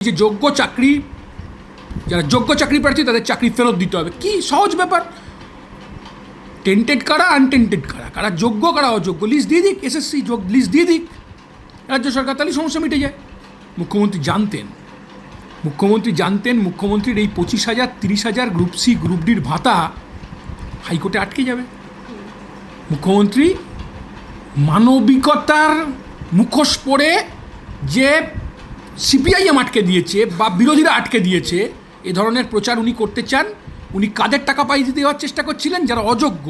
যে যোগ্য চাকরি, যারা যোগ্য চাকরি প্রার্থী, তাদের চাকরি ফেরত দিতে হবে। কি সহজ ব্যাপার? টেন্টেড কারা আনটেন্টেড কারা? কারা যোগ্য, কারা অযোগ্য? লিস্ট দিয়ে দিক এসএসসি যোগ লিস্ট দিয়ে দিক। রাজ্য সরকার তাহলে সমস্যা মিটে যায়। মুখ্যমন্ত্রী জানতেন। মুখ্যমন্ত্রী জানতেন, মুখ্যমন্ত্রীর এই পঁচিশ হাজার, তিরিশ হাজার গ্রুপ সি, গ্রুপ ডির ভাতা হাইকোর্টে আটকে যাবে। মুখ্যমন্ত্রী মানবিকতার মুখোশ পরে যে সিপিআইএম আটকে দিয়েছে বা বিরোধীরা আটকে দিয়েছে, এ ধরনের প্রচার উনি করতে চান। উনি কাদের টাকা পাইয়ে দেওয়ার চেষ্টা করছিলেন? যারা অযোগ্য,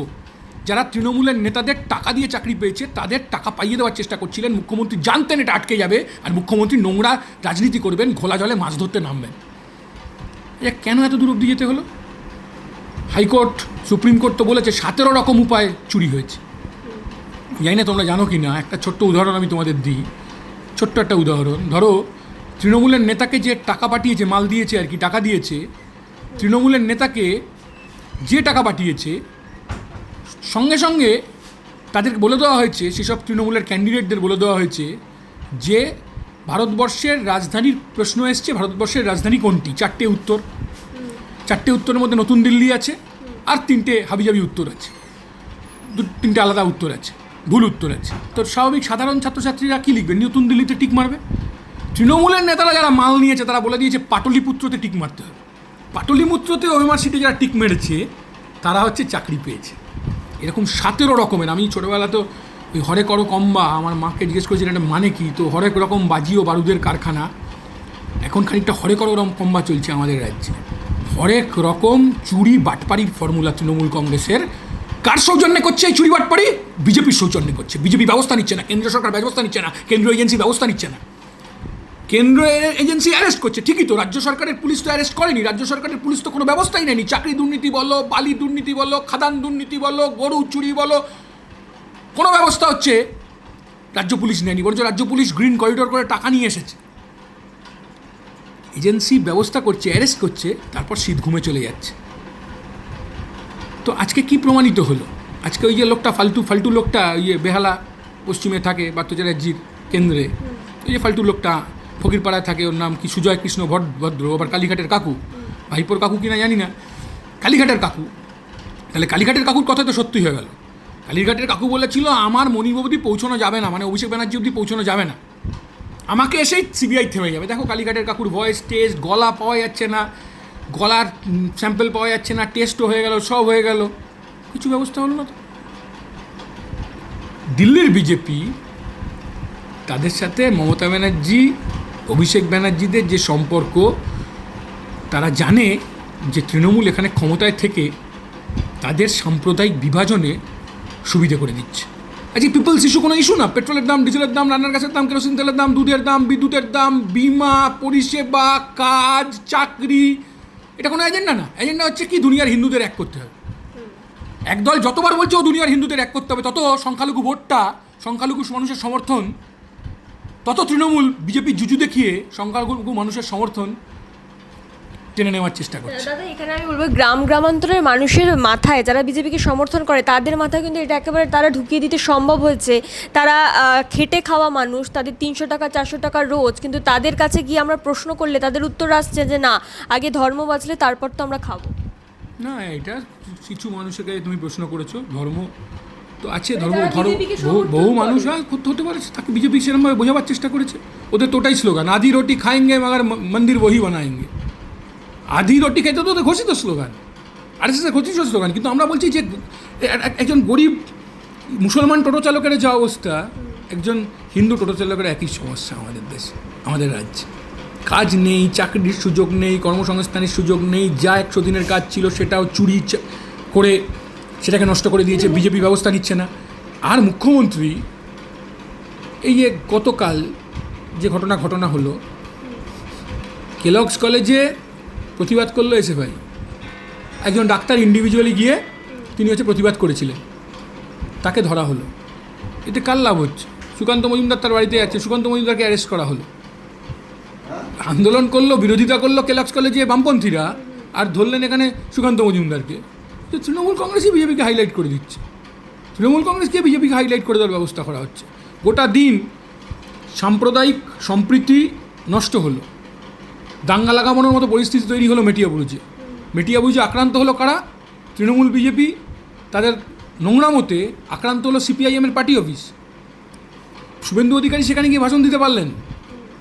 যারা তৃণমূলের নেতাদের টাকা দিয়ে চাকরি পেয়েছে, তাদের টাকা পাইয়ে দেওয়ার চেষ্টা করছিলেন। মুখ্যমন্ত্রী জানতেন এটা আটকে যাবে, আর মুখ্যমন্ত্রী নোংরা রাজনীতি করবেন, ঘোলা জলে মাছ ধরতে নামবেন। এটা কেন এত দূর অব্দি যেতে হলো? হাইকোর্ট, সুপ্রিম কোর্ট তো বলেছে সতেরো রকম উপায় চুরি হয়েছে। জানি না তোমরা জানো কি না একটা ছোট্ট উদাহরণ আমি তোমাদের দিই। ছোট্ট একটা উদাহরণ, ধরো তৃণমূলের নেতাকে যে টাকা পাঠিয়েছে, মাল দিয়েছে আর কি, টাকা দিয়েছে, তৃণমূলের নেতাকে যে টাকা পাঠিয়েছে, সঙ্গে সঙ্গে তাদেরকে বলে দেওয়া হয়েছে, সেসব তৃণমূলের ক্যান্ডিডেটদের বলে দেওয়া হয়েছে যে ভারতবর্ষের রাজধানীর প্রশ্ন এসছে, ভারতবর্ষের রাজধানী কোনটি? চারটে উত্তর। চারটে উত্তরের মধ্যে নতুন দিল্লি আছে আর তিনটে হাবিজাবি উত্তর আছে। দু, তিনটে আলাদা উত্তর আছে, ভুল উত্তর আছে। তো স্বাভাবিক সাধারণ ছাত্রছাত্রীরা কী লিখবে? নতুন দিল্লিতে টিক মারবে? তৃণমূলের নেতারা যারা মাল নিয়েছে, তারা বলে দিয়েছে, পাটলিপুত্রতে টিক মারতে হবে। পাটলিপুত্রতে ওএমআর সিটে যারা টিক মেরেছে, তারা হচ্ছে চাকরি পেয়েছে। এরকম সতেরো রকমের, আমি ছোটোবেলা তো ওই হরেক করো কম্বা, আমার মাকে জিজ্ঞেস করেছিলেন, এটা মানে কি? তো হরেক রকম বাজি ও বারুদের কারখানা। এখন খানিকটা হরে হরেক রকম কম্বা চলছে আমাদের রাজ্যে। হরেক রকম চুরি বাটপাড়ির ফর্মুলা তৃণমূল কংগ্রেসের। কার সৌজন্যে করছে এই চুরি বাটপাড়ি? বিজেপির সৌজন্যে করছে। বিজেপি ব্যবস্থা নিচ্ছে না, কেন্দ্র সরকার ব্যবস্থা নিচ্ছে না, কেন্দ্রীয় এজেন্সি ব্যবস্থা নিচ্ছে না। কেন্দ্র এজেন্সি অ্যারেস্ট করছে। ঠিকই তো রাজ্য সরকারের পুলিশ তো অ্যারেস্ট করেনি। রাজ্য সরকারের পুলিশ তো কোনো ব্যবস্থাই নেয়নি। চাকরি দুর্নীতি বলো বালি দুর্নীতি বলো খাদান দুর্নীতি বলো গরু চুরি বলো কোনো ব্যবস্থা হচ্ছে রাজ্য পুলিশ নেয়নি। বরঞ্চ রাজ্য পুলিশ গ্রিন করিডোর করে টাকা নিয়ে এসেছে। এজেন্সি ব্যবস্থা করছে অ্যারেস্ট করছে তারপর শীত ঘুমে চলে যাচ্ছে। তো আজকে কি প্রমাণিত হলো? আজকে ওই যে লোকটা ফালতু ফালতু লোকটা ইয়ে বেহালা পশ্চিমে থাকে বাত্তচারাজির কেন্দ্রে এই যে ফালতু লোকটা ফকিরপাড়ায় থাকে, ওর নাম কি সুজয় কৃষ্ণ ভদ্র, আবার কালীঘাটের কাকু। ভাইপোর কাকু কিনা জানি না। কালীঘাটের কাকু। তাহলে কালীঘাটের কাকুর কথা তো সত্যি হয়ে গেল। কালীঘাটের কাকু বলেছিল, আমার মণিব অবধি পৌঁছানো যাবে না মানে অভিষেক ব্যানার্জি অবধি পৌঁছানো যাবে না। আমাকে এসেই সিবিআই থেমে যাবে। দেখো, কালীঘাটের কাকুর ভয়েস টেস্ট গলা পাওয়া যাচ্ছে না। গলার স্যাম্পল পাওয়া যাচ্ছে না টেস্টও হয়ে গেল, সব হয়ে গেল। কিছু ব্যবস্থা হলো না তো? দিল্লির বিজেপি, তাদের সাথে মমতা ব্যানার্জি অভিষেক ব্যানার্জিদের যে সম্পর্ক, তারা জানে যে তৃণমূল এখানে ক্ষমতায় থেকে তাদের সাম্প্রদায়িক বিভাজনে সুবিধে করে দিচ্ছে। আজকে পিপলস ইস্যু কোনো ইস্যু না? পেট্রোলের দাম, ডিজেলের দাম, রান্নার গ্যাসের দাম, কেরোসিন তেলের দাম, দুধের দাম, বিদ্যুতের দাম, বিমা, পরিষেবা, কাজ, চাকরি, এটা কোনো এজেন্ডা না? এজেন্ডা হচ্ছে কি? দুনিয়ার হিন্দুদের এক করতে হবে। একদল যতবার বলছে ও দুনিয়ার হিন্দুদের এক করতে হবে, তত সংখ্যালঘু ভোটটা, সংখ্যালঘু মানুষের সমর্থন তত তৃণমূল বিজেপি জুজু দেখিয়ে সংখ্যালঘু মানুষের সমর্থন টেনে নেওয়ার চেষ্টা করছে। দাদা এখানে আমি বলব গ্রাম গ্রামান্তরের মানুষের মাথায় যারা বিজেপিকে সমর্থন করে তাদের মাথায় কিন্তু এটা একেবারে তারা ঢুকিয়ে দিতে সম্ভব হয়েছে। তারা খেটে খাওয়া মানুষ তাদের তিনশো টাকা চারশো টাকা রোজ কিন্তু তাদের কাছে গিয়ে আমরা প্রশ্ন করলে তাদের উত্তর আসছে যে না আগে ধর্ম বাঁচলে তারপর তো আমরা খাব। না এটা কিছু মানুষকে তুমি প্রশ্ন করেছ ধর্ম তো আছে ধর্ম ধরো বহু মানুষ হতে পারে তাকে বিজেপি সেরকমভাবে বোঝাবার চেষ্টা করেছে। ওদের তোটাই স্লোগান আধি রুটি খায়েঙ্গে মগার মন্দির বহি বানায়েঙ্গে আধি রুটি খাইতে তো ওদের ঘোষিত স্লোগান। আর সেটা ঘোষিত স্লোগান কিন্তু আমরা বলছি যে একজন গরিব মুসলমান টোটো চালকের যা অবস্থা একজন হিন্দু টোটো চালকের একই সমস্যা আমাদের দেশে আমাদের রাজ্যে। কাজ নেই চাকরির সুযোগ নেই কর্মসংস্থানের সুযোগ নেই যা একশো দিনের কাজ ছিল সেটাও চুরি করে সেটাকে নষ্ট করে দিয়েছে, বিজেপি ব্যবস্থা নিচ্ছে না। আর মুখ্যমন্ত্রী, এই যে গতকাল যে ঘটনা ঘটনা হলো, কেলগস কলেজে প্রতিবাদ করল এসে ভাই একজন ডাক্তার ইন্ডিভিজুয়ালি গিয়ে তিনি হচ্ছে প্রতিবাদ করেছিলেন। তাকে ধরা হলো। এতে কার লাভ হচ্ছে? সুকান্ত মজুমদার তার বাড়িতে আছে, সুকান্ত মজুমদারকে অ্যারেস্ট করা হলো। আন্দোলন করল, বিরোধিতা করল কেলক্স কলেজে বামপন্থীরা, আর ধরলেন এখানে সুকান্ত মজুমদারকে। তো তৃণমূল কংগ্রেসই বিজেপিকে হাইলাইট করে দিচ্ছে। তৃণমূল কংগ্রেসকে বিজেপিকে হাইলাইট করে দেওয়ার ব্যবস্থা করা হচ্ছে। গোটা দিন সাম্প্রদায়িক সম্প্রীতি নষ্ট হলো। দাঙ্গা লাগানোর মতো পরিস্থিতি তৈরি হলো মেটিয়াবুরুজে মেটিয়াবুরুজে আক্রান্ত হলো কারা? তৃণমূল বিজেপি, তাদের নোংরা মতে আক্রান্ত হলো সিপিআইএমের পার্টি অফিস শুভেন্দু অধিকারী সেখানে গিয়ে ভাষণ দিতে পারলেন।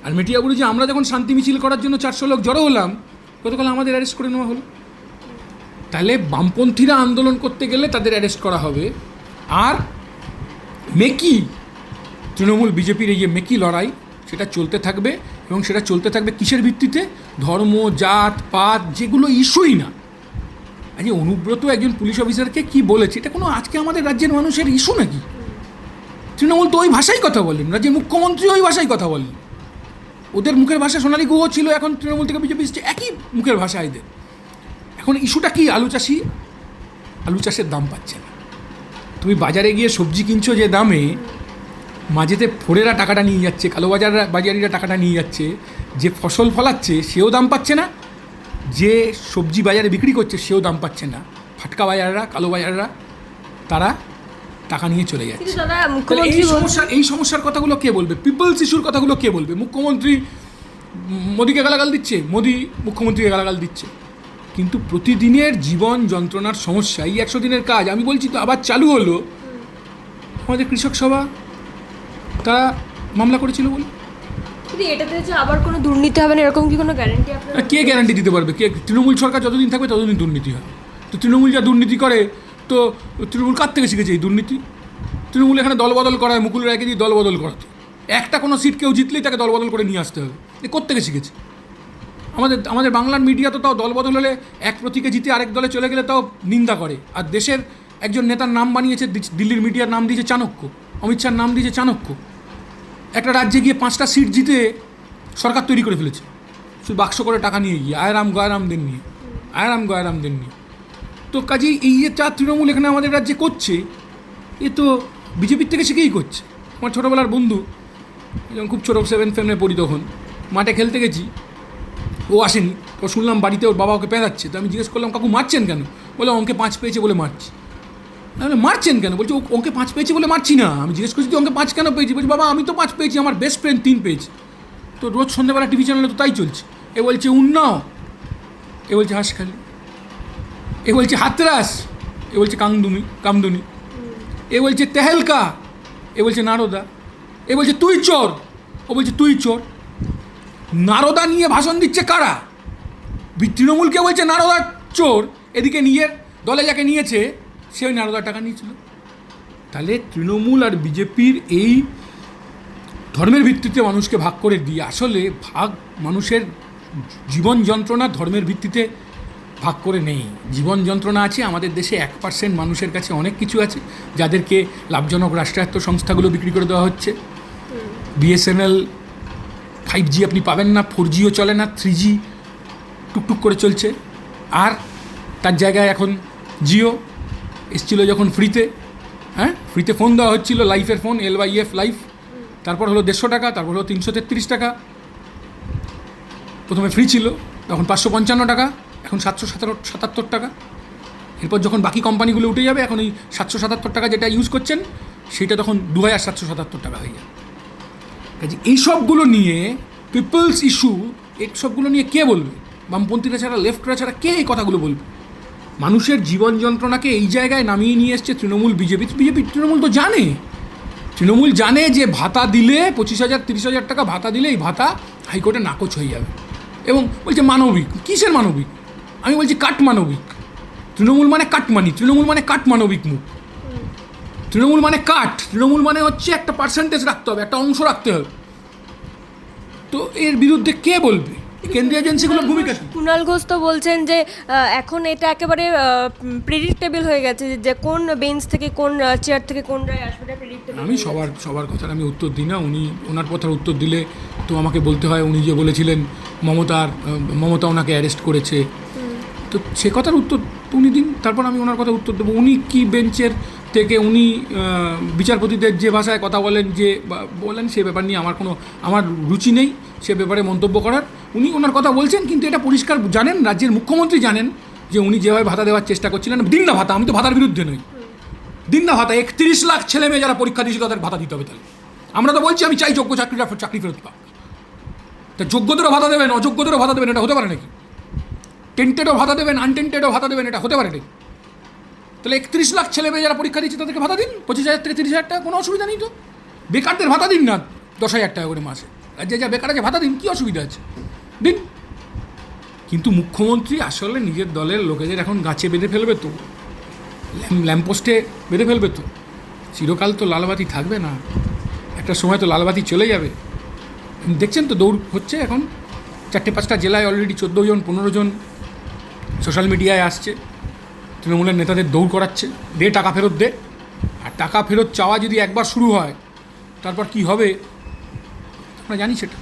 আর মেটিয়াবুরুজে আমরা যখন শান্তি মিছিল করার জন্য চারশো লোক জড়ো হলাম, গতকাল আমাদের অ্যারেস্ট করে নেওয়া হলো। তাহলে বামপন্থীরা আন্দোলন করতে গেলে তাদের অ্যারেস্ট করা হবে। আর মেকি, তৃণমূল বিজেপির এই যে মেকি লড়াই, সেটা চলতে থাকবে এবং সেটা চলতে থাকবে কিসের ভিত্তিতে? ধর্ম, জাত, পাত, যেগুলো ইস্যুই না। আজ এই অনুব্রত একজন পুলিশ অফিসারকে কি বলেছে, এটা কোনো আজকে আমাদের রাজ্যের মানুষের ইস্যু নাকি? তৃণমূল তো ওই ভাষাই কথা বলেন, রাজ্যের মুখ্যমন্ত্রী ওই ভাষায় কথা বলেন। ওদের মুখের ভাষা সোনালী গুহ ছিল, এখন তৃণমূল থেকে বিজেপি একই মুখের ভাষা এদের। এখন ইস্যুটা কি? আলু চাষি? আলু চাষের দাম পাচ্ছে না। তুমি বাজারে গিয়ে সবজি কিনছো যে দামে মাঝেতে ফোরেরা টাকাটা নিয়ে যাচ্ছে কালোবাজার বাজারিরা টাকাটা নিয়ে যাচ্ছে যে ফসল ফলাচ্ছে সেও দাম পাচ্ছে না যে সবজি বাজারে বিক্রি করছে সেও দাম পাচ্ছে না। ফাটকা বাজাররা কালো বাজাররা তারা টাকা নিয়ে চলে যাচ্ছে। এই সমস্যা এই সমস্যার কথাগুলো কে বলবে? পিপলস ইস্যুর কথাগুলো কে বলবে? মুখ্যমন্ত্রী মোদিকে গালাগাল দিচ্ছে? মোদি মুখ্যমন্ত্রীকে গালাগাল দিচ্ছে? কিন্তু প্রতিদিনের জীবন যন্ত্রণার সমস্যা এই একশো দিনের কাজ। আমি বলছি তো আবার চালু হলো। আমাদের কৃষক সভা তারা মামলা করেছিল বলে এটাতে যে আবার কোনো দুর্নীতি হবে না এরকম কি কোনো গ্যারান্টি আপনার কে গ্যারান্টি দিতে পারবে? কে? তৃণমূল সরকার যতদিন থাকবে ততদিন দুর্নীতি হয়। তো তৃণমূল যা দুর্নীতি করে তো তৃণমূল কার থেকে শিখেছে এই দুর্নীতি? তৃণমূল এখানে দলবদল করায় মুকুল রায়কে দিয়ে দলবদল করাতো। একটা কোনো সিট কেউ জিতলেই তাকে দলবদল করে নিয়ে আসতে হবে। এ কোত্থেকে শিখেছে? আমাদের আমাদের বাংলার মিডিয়া তো তাও দলবদল হলে এক প্রতীকে জিতে আরেক দলে চলে গেলে তাও নিন্দা করে। আর দেশের একজন নেতার নাম বানিয়েছে দিল্লির মিডিয়ার নাম দিয়েছে চাণক্য। অমিত শাহর নাম দিয়েছে চাণক্য। একটা রাজ্যে গিয়ে পাঁচটা সিট জিতে সরকার তৈরি করে ফেলেছে। শুধু বাক্স করে টাকা নিয়ে গিয়ে, আয়রাম গয়রামদের নিয়ে, আয়রাম গয়রামদের নিয়ে। তো কাজেই এই যে চা তৃণমূল এখানে আমাদের রাজ্যে করছে, এ তো বিজেপির থেকে শিখেই করছে? আমার ছোটোবেলার বন্ধু যখন খুব ছোটো সেভেন ফেভেনে পড়ি তখন, মাঠে খেলতে গেছি। ও আসেনি। তো শুনলাম বাড়িতে ওর বাবা ওকে পেঁচাচ্ছে তো আমি জিজ্ঞেস করলাম, কাকু, মারছেন কেন? বলে অঙ্কে পাঁচ পেয়েছে বলে মারছি। আমি মারছেন কেন? বলছে, ও অঙ্কে পাঁচ পেয়েছি বলে মারছি না। আমি জিজ্ঞেস করছি অঙ্কে পাঁচ কেন পেয়েছি বলছি, বাবা, আমি তো পাঁচ পেয়েছি, আমার বেস্ট ফ্রেন্ড তিন পেয়েছি। তো রোজ সন্ধ্যেবেলা টিভি চ্যানেলে তো তাই চলছে। এ বলছে উন্নাও এ বলছে হাসখালি এ বলছে, হাতরাস। এ বলছে, কামদুনি কামদুনি। এ বলছে, তেহেলকা। এ বলছে, নারদা। এ বলছে, তুই চোর। ও বলছে, তুই চোর। নারদা নিয়ে ভাষণ দিচ্ছে কারা? তৃণমূলকে বলছে নারদা চোর, এদিকে নিজের দলে যাকে নিয়েছে, সে ওই নারদার টাকা নিয়েছিল। তাহলে তৃণমূল আর বিজেপির এই ধর্মের ভিত্তিতে মানুষকে ভাগ করে দিয়ে আসলে ভাগ মানুষের জীবন যন্ত্রণা ধর্মের ভিত্তিতে ভাগ করে নেই। জীবন যন্ত্রণা আছে, আমাদের দেশে এক পার্সেন্ট মানুষের কাছে অনেক কিছু আছে, যাদেরকে লাভজনক রাষ্ট্রায়ত্ত সংস্থাগুলো বিক্রি করে দেওয়া হচ্ছে। বিএসএনএল ফাইভ জি আপনি পাবেন না ফোর জিও চলে না থ্রি জি টুকটুক করে চলছে। আর তার জায়গায় এখন জিও এসছিল যখন ফ্রিতে হ্যাঁ? ফ্রিতে ফোন দেওয়া হচ্ছিল লাইফের phone L Y F life তারপর হলো দেড়শো টাকা, তারপর হলো তিনশো তেত্রিশ টাকা। প্রথমে ফ্রি ছিল, তখন পাঁচশো পঞ্চান্ন টাকা, এখন সাতশো সাতারো, সাতাত্তর টাকা। এরপর যখন বাকি কোম্পানিগুলো উঠে যাবে, এখন এই সাতশো সাতাত্তর টাকা যেটা ইউজ করছেন, সেটা তখন দু হাজার সাতশো সাতাত্তর টাকা হয়ে যাবে কাজে এইসবগুলো নিয়ে পিপলস ইস্যু এইসবগুলো নিয়ে কে বলবে? বামপন্থীরা ছাড়া লেফটরা ছাড়া কে এই কথাগুলো বলবে? মানুষের জীবন যন্ত্রণাকে এই জায়গায় নামিয়ে নিয়ে এসছে তৃণমূল বিজেপি। বিজেপি তৃণমূল তো জানে। তৃণমূল জানে যে ভাতা দিলে পঁচিশ হাজার তিরিশ হাজার টাকা ভাতা দিলে এই ভাতা হাইকোর্টে নাকচ হয়ে যাবে। এবং বলছে মানবিক। কিসের মানবিক? আমি বলছি কাট মানবিক তৃণমূল মানে কাটমানি তৃণমূল মানে কাট মানবিক মুখ তৃণমূল মানে কাট তৃণমূল মানে হচ্ছে একটা পার্সেন্টেজ রাখতে হবে একটা অংশ রাখতে হবে। তো এর বিরুদ্ধে কে বলবে? কেন্দ্রীয় এজেন্সিগুলোর ভূমিকা কুণাল ঘোষ তো বলছেন যে এখন এটা একেবারে প্রেডিক্টেবল হয়ে গেছে যে- যে কোন বেঞ্চ থেকে কোন চেয়ার থেকে কোন রায় আসবে আমি সবার সবার কথার আমি উত্তর দিই না। উনি ওনার কথার উত্তর দিলে তো আমাকে বলতে হয়। উনি যে বলেছিলেন মমতার মমতা ওনাকে অ্যারেস্ট করেছে। তো সে কথার উত্তর উনি দিন, তারপর আমি ওনার কথা উত্তর দেবো। উনি কি বেঞ্চের থেকে, উনি বিচারপতিদের যে ভাষায় কথা বলেন, যে বলেন, সে ব্যাপার নিয়ে আমার কোনো, আমার রুচি নেই, সে ব্যাপারে মন্তব্য করার। উনি ওনার কথা বলছেন, কিন্তু এটা পরিষ্কার জানেন, রাজ্যের মুখ্যমন্ত্রী জানেন যে উনি যেভাবে ভাতা দেওয়ার চেষ্টা করছিলেন। দিন না ভাতা, আমি তো ভাতার বিরুদ্ধে নই। দিন না ভাতা, একত্রিশ লাখ ছেলে মেয়ে যারা পরীক্ষা দিয়েছে তাদের ভাতা দিতে হবে তাহলে। আমরা তো বলছি, আমি চাই যোগ্য চাকরিটা চাকরি ফেরত পাক। তা যোগ্যদেরও ভাতা দেবেন, অযোগ্যদেরও ভাতা দেবেন, এটা হতে পারে নাকি? টেন্টেডও ভাতা দেবেন আনটেন্টেডও ভাতা দেবেন, এটা হতে পারে নাকি তাহলে একত্রিশ লাখ ছেলে মেয়ে যারা পরীক্ষা দিচ্ছে, তাদেরকে ভাতা দিন? পঁচিশ হাজার থেকে তিরিশ হাজার টাকা? কোনো অসুবিধা নেই তো। বেকারদের ভাতা দিন না, দশ হাজার টাকা করে মাসে। আর যে যা বেকার আছে ভাতা দিন, কী অসুবিধা আছে? দিন। কিন্তু মুখ্যমন্ত্রী আসলে নিজের দলের লোকেদের এখন গাছে বেঁধে ফেলবে তো। ল্যাম্প ল্যাম্পপোস্টে বেঁধে ফেলবে তো। চিরকাল তো লালবাতি থাকবে না। একটা সময় তো লালবাতি চলে যাবে। দেখছেন তো দৌড় হচ্ছে এখন? চারটে পাঁচটা জেলায় অলরেডি চোদ্দ জন, পনেরো জন সোশ্যাল মিডিয়ায় আসছে, তৃণমূলের নেতাদের দৌড় করাচ্ছে, দে টাকা ফেরত দে। আর টাকা ফেরত চাওয়া যদি একবার শুরু হয়, তারপর কি হবে? আমরা জানি সেটা।